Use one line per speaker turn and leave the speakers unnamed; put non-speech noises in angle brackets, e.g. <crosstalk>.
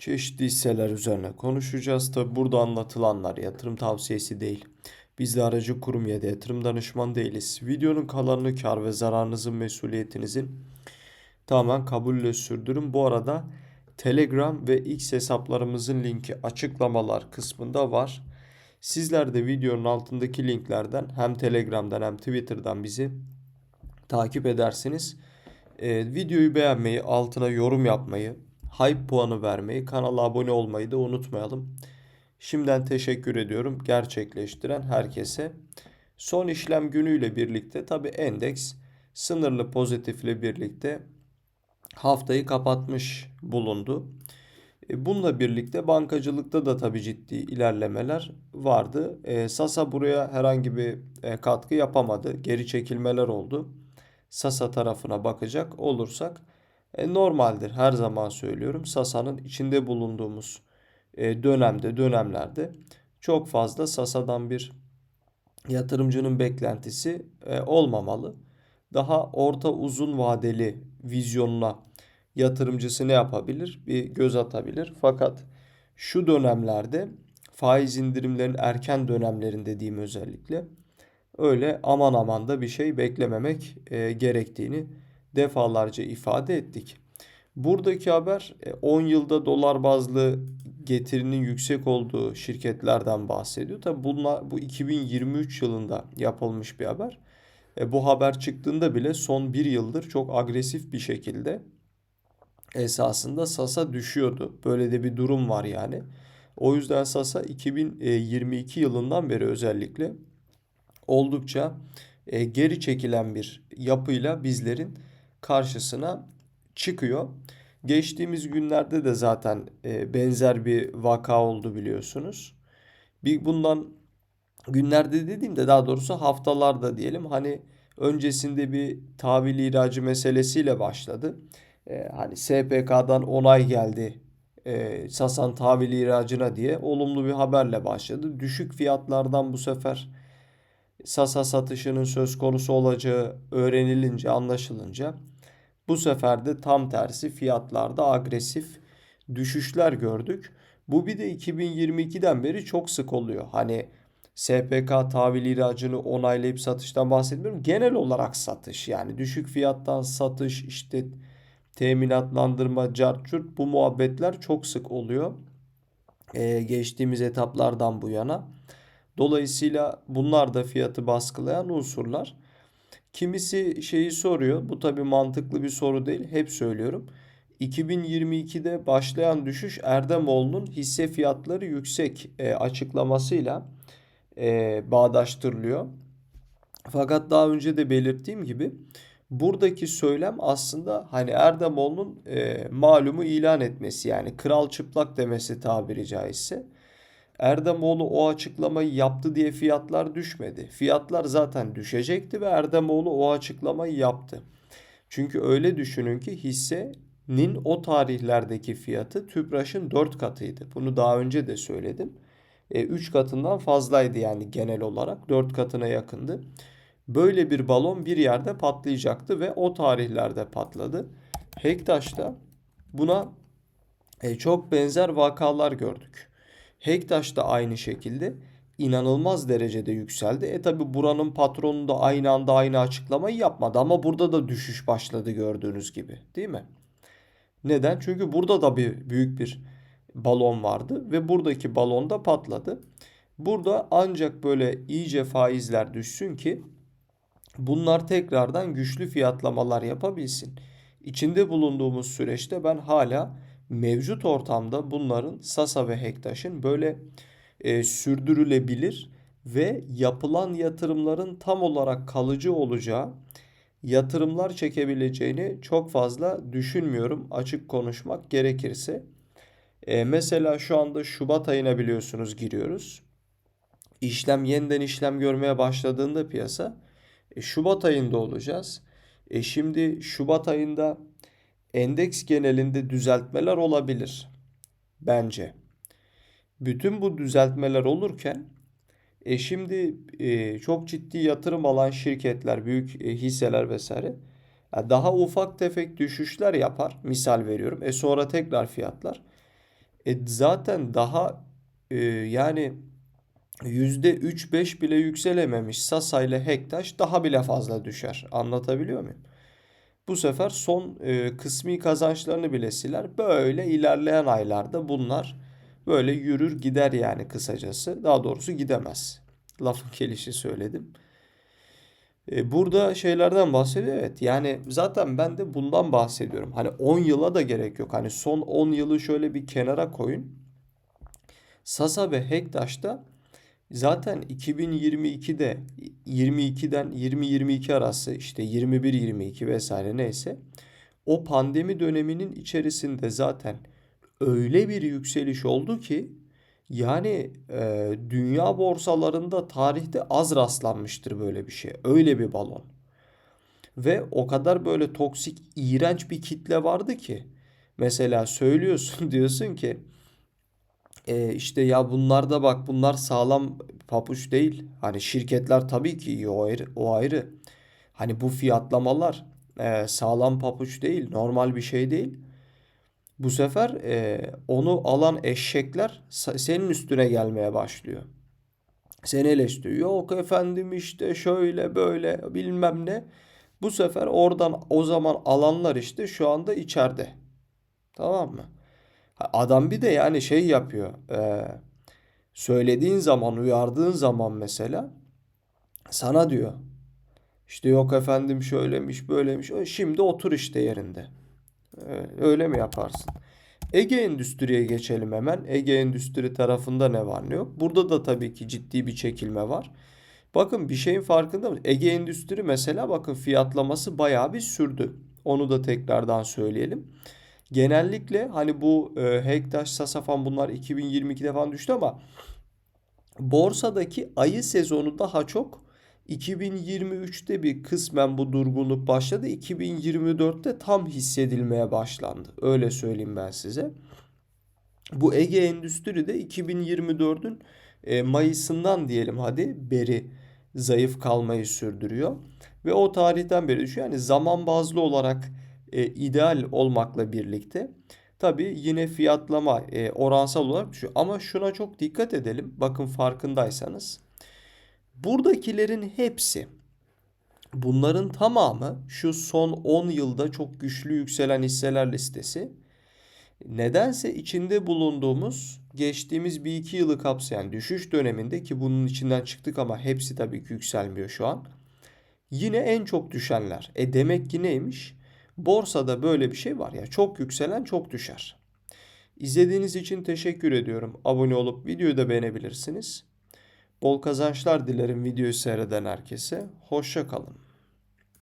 Çeşitli hisseler üzerine konuşacağız. Tabi burada anlatılanlar yatırım tavsiyesi değil. Biz de aracı kurum ya da yatırım danışman değiliz. Videonun kalanını kar ve zararınızın mesuliyetinizin tamamen kabulle sürdürün. Bu arada Telegram ve X hesaplarımızın linki açıklamalar kısmında var. Sizler de videonun altındaki linklerden hem Telegram'dan hem Twitter'dan bizi takip edersiniz. Ee, videoyu beğenmeyi, altına yorum yapmayı, hype puanı vermeyi, kanala abone olmayı da unutmayalım. Şimdiden teşekkür ediyorum gerçekleştiren herkese. Son işlem günüyle birlikte tabi endeks sınırlı pozitifle birlikte haftayı kapatmış bulundu. E, bununla birlikte bankacılıkta da tabi ciddi ilerlemeler vardı. E, Sasa buraya herhangi bir e, katkı yapamadı. Geri çekilmeler oldu. Sasa tarafına bakacak olursak e, normaldir her zaman söylüyorum. Sasa'nın içinde bulunduğumuz e, dönemde dönemlerde çok fazla Sasa'dan bir yatırımcının beklentisi e, olmamalı. Daha orta uzun vadeli vizyonuna yatırımcısı ne yapabilir? Bir göz atabilir. Fakat şu dönemlerde faiz indirimlerin erken dönemlerinde diyeyim özellikle öyle aman aman da bir şey beklememek e, gerektiğini defalarca ifade ettik. Buradaki haber 10 e, yılda dolar bazlı getirinin yüksek olduğu şirketlerden bahsediyor. Tabi bunlar bu 2023 yılında yapılmış bir haber. E, bu haber çıktığında bile son bir yıldır çok agresif bir şekilde esasında Sasa düşüyordu. Böyle de bir durum var yani. O yüzden Sasa 2022 yılından beri özellikle oldukça e, geri çekilen bir yapıyla bizlerin karşısına çıkıyor. Geçtiğimiz günlerde de zaten e, benzer bir vaka oldu biliyorsunuz. Bir bundan günlerde dediğimde daha doğrusu haftalarda diyelim hani öncesinde bir tahvil ihracı meselesiyle başladı. E, hani SPK'dan onay geldi e, Sasan tahvil ihracına diye olumlu bir haberle başladı. Düşük fiyatlardan bu sefer Sasa satışının söz konusu olacağı öğrenilince, anlaşılınca bu sefer de tam tersi fiyatlarda agresif düşüşler gördük. Bu bir de 2022'den beri çok sık oluyor. Hani SPK tahvil ihracını onaylayıp satıştan bahsetmiyorum. Genel olarak satış yani düşük fiyattan satış işte teminatlandırma, carçurt bu muhabbetler çok sık oluyor. Ee, geçtiğimiz etaplardan bu yana. Dolayısıyla bunlar da fiyatı baskılayan unsurlar. Kimisi şeyi soruyor. Bu tabii mantıklı bir soru değil. Hep söylüyorum. 2022'de başlayan düşüş Erdemoğlu'nun hisse fiyatları yüksek e, açıklamasıyla e, bağdaştırılıyor. Fakat daha önce de belirttiğim gibi buradaki söylem aslında hani Erdemoğlu'nun e, malumu ilan etmesi yani kral çıplak demesi tabiri caizse. Erdemoğlu o açıklamayı yaptı diye fiyatlar düşmedi. Fiyatlar zaten düşecekti ve Erdemoğlu o açıklamayı yaptı. Çünkü öyle düşünün ki hissenin o tarihlerdeki fiyatı Tüpraş'ın 4 katıydı. Bunu daha önce de söyledim. 3 e, katından fazlaydı yani genel olarak 4 katına yakındı. Böyle bir balon bir yerde patlayacaktı ve o tarihlerde patladı. Hektaş'ta buna e, çok benzer vakalar gördük. Hektaş da aynı şekilde inanılmaz derecede yükseldi. E tabi buranın patronu da aynı anda aynı açıklamayı yapmadı ama burada da düşüş başladı gördüğünüz gibi değil mi? Neden? Çünkü burada da bir büyük bir balon vardı ve buradaki balon da patladı. Burada ancak böyle iyice faizler düşsün ki bunlar tekrardan güçlü fiyatlamalar yapabilsin. İçinde bulunduğumuz süreçte ben hala mevcut ortamda bunların Sasa ve Hektaş'ın böyle e, sürdürülebilir ve yapılan yatırımların tam olarak kalıcı olacağı yatırımlar çekebileceğini çok fazla düşünmüyorum açık konuşmak gerekirse. E, mesela şu anda Şubat ayına biliyorsunuz giriyoruz. İşlem yeniden işlem görmeye başladığında piyasa e, Şubat ayında olacağız. E şimdi Şubat ayında endeks genelinde düzeltmeler olabilir bence. Bütün bu düzeltmeler olurken e şimdi e, çok ciddi yatırım alan şirketler, büyük e, hisseler vesaire daha ufak tefek düşüşler yapar. Misal veriyorum. E sonra tekrar fiyatlar. E zaten daha e, yani %3-5 bile yükselememiş Sasa ile Hektaş daha bile fazla düşer. Anlatabiliyor muyum? Bu sefer son e, kısmi kazançlarını bile siler. Böyle ilerleyen aylarda bunlar böyle yürür gider yani kısacası. Daha doğrusu gidemez. Lafın gelişi söyledim. E, burada şeylerden bahsediyor evet. Yani zaten ben de bundan bahsediyorum. Hani 10 yıla da gerek yok. Hani son 10 yılı şöyle bir kenara koyun. Sasa ve Hektaş'ta zaten 2022'de 22'den 20-22 arası işte 21-22 vesaire neyse o pandemi döneminin içerisinde zaten öyle bir yükseliş oldu ki yani e, dünya borsalarında tarihte az rastlanmıştır böyle bir şey. Öyle bir balon. Ve o kadar böyle toksik, iğrenç bir kitle vardı ki. Mesela söylüyorsun <laughs> diyorsun ki e, işte ya bunlar da bak bunlar sağlam papuç değil. Hani şirketler tabii ki iyi o ayrı. O ayrı. Hani bu fiyatlamalar e, sağlam papuç değil. Normal bir şey değil. Bu sefer e, onu alan eşekler senin üstüne gelmeye başlıyor. Seni eleştiriyor. Yok efendim işte şöyle böyle bilmem ne. Bu sefer oradan o zaman alanlar işte şu anda içeride. Tamam mı? Adam bir de yani şey yapıyor. E, söylediğin zaman, uyardığın zaman mesela sana diyor. İşte yok efendim şöylemiş, böylemiş. Şimdi otur işte yerinde. Öyle mi yaparsın? Ege Endüstri'ye geçelim hemen. Ege Endüstri tarafında ne var ne yok. Burada da tabii ki ciddi bir çekilme var. Bakın bir şeyin farkında mı? Ege Endüstri mesela bakın fiyatlaması bayağı bir sürdü. Onu da tekrardan söyleyelim. Genellikle hani bu e, Hektaş, Sasafan bunlar 2022'de falan düştü ama borsadaki ayı sezonu daha çok 2023'te bir kısmen bu durgunluk başladı. 2024'te tam hissedilmeye başlandı. Öyle söyleyeyim ben size. Bu Ege Endüstri de 2024'ün e, Mayıs'ından diyelim hadi beri zayıf kalmayı sürdürüyor. Ve o tarihten beri düşüyor. Yani zaman bazlı olarak e, ideal olmakla birlikte tabi yine fiyatlama e, oransal olarak düşüyor. Ama şuna çok dikkat edelim. Bakın farkındaysanız. Buradakilerin hepsi bunların tamamı şu son 10 yılda çok güçlü yükselen hisseler listesi. Nedense içinde bulunduğumuz geçtiğimiz bir iki yılı kapsayan düşüş döneminde ki bunun içinden çıktık ama hepsi tabii ki yükselmiyor şu an. Yine en çok düşenler. E demek ki neymiş? Borsada böyle bir şey var ya çok yükselen çok düşer. İzlediğiniz için teşekkür ediyorum. Abone olup videoyu da beğenebilirsiniz. Bol kazançlar dilerim videoyu seyreden herkese. Hoşça kalın.